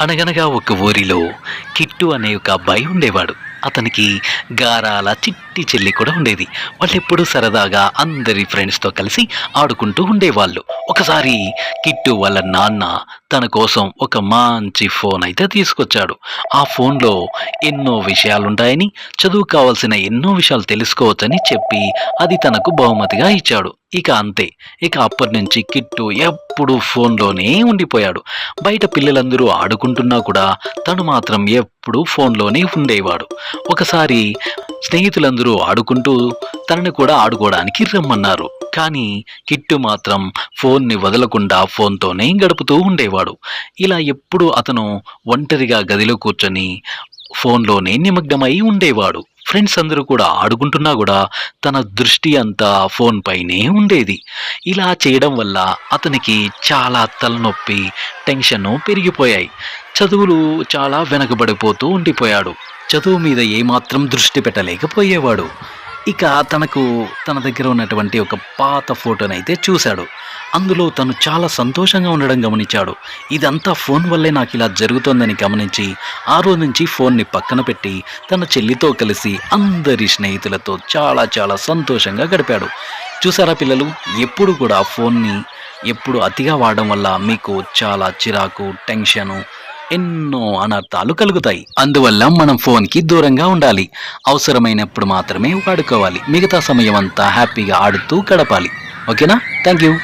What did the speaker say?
అనగనగా ఒక ఊరిలో కిట్టు అనే ఒక అబ్బాయి ఉండేవాడు. అతనికి గారాల చిట్టి చెల్లి కూడా ఉండేది. వాళ్ళు ఎప్పుడూ సరదాగా అందరి ఫ్రెండ్స్తో కలిసి ఆడుకుంటూ ఉండేవాళ్ళు. ఒకసారి కిట్టు వాళ్ళ నాన్న తన కోసం ఒక మంచి ఫోన్ అయితే తీసుకొచ్చాడు. ఆ ఫోన్లో ఎన్నో విషయాలు ఉంటాయని చదువు కావాల్సిన ఎన్నో విషయాలు తెలుసుకోవచ్చని చెప్పి అది తనకు బహుమతిగా ఇచ్చాడు. ఇక అంతే. ఇక అప్పటి నుంచి కిట్టు ఎప్పుడు ఫోన్లోనే ఉండిపోయాడు. బయట పిల్లలందరూ ఆడుకుంటున్నా కూడా తను మాత్రం ఎప్పుడూ ఫోన్లోనే ఉండేవాడు. ఒకసారి స్నేహితులందరూ ఆడుకుంటూ తనని కూడా ఆడుకోవడానికి రమ్మన్నారు. కానీ కిట్టు మాత్రం ఫోన్ని వదలకుండా ఫోన్తోనే గడుపుతూ ఉండేవాడు. ఇలా ఎప్పుడు అతను ఒంటరిగా గదిలో కూర్చొని ఫోన్లోనే నిమగ్నమై ఉండేవాడు. ఫ్రెండ్స్ అందరూ కూడా ఆడుకుంటున్నా కూడా తన దృష్టి అంతా ఫోన్ పైనే ఉండేది. ఇలా చేయడం వల్ల అతనికి చాలా తలనొప్పి టెన్షన్ పెరిగిపోయాయి. చదువులు చాలా వెనకబడిపోతూ ఉండిపోయాడు. చదువు మీద ఏమాత్రం దృష్టి పెట్టలేకపోయేవాడు. ఇక తనకు తన దగ్గర ఉన్నటువంటి ఒక పాత ఫోటోనైతే చూశాడు. అందులో తను చాలా సంతోషంగా ఉండడం గమనించాడు. ఇదంతా ఫోన్ వల్లే నాకు ఇలా జరుగుతోందని గమనించి ఆ రోజు నుంచి ఫోన్ని పక్కన పెట్టి తన చెల్లితో కలిసి అందరి స్నేహితులతో చాలా చాలా సంతోషంగా గడిపాడు. చూసారా పిల్లలు ఎప్పుడు కూడా ఫోన్ని ఎప్పుడు అతిగా వాడడం వల్ల మీకు చాలా చిరాకు టెన్షను ఎన్నో అనర్థాలు కలుగుతాయి. అందువల్ల మనం ఫోన్కి దూరంగా ఉండాలి. అవసరమైనప్పుడు మాత్రమే వాడుకోవాలి. మిగతా సమయం అంతా హ్యాపీగా ఆడుతూ గడపాలి. ఓకేనా? Thank you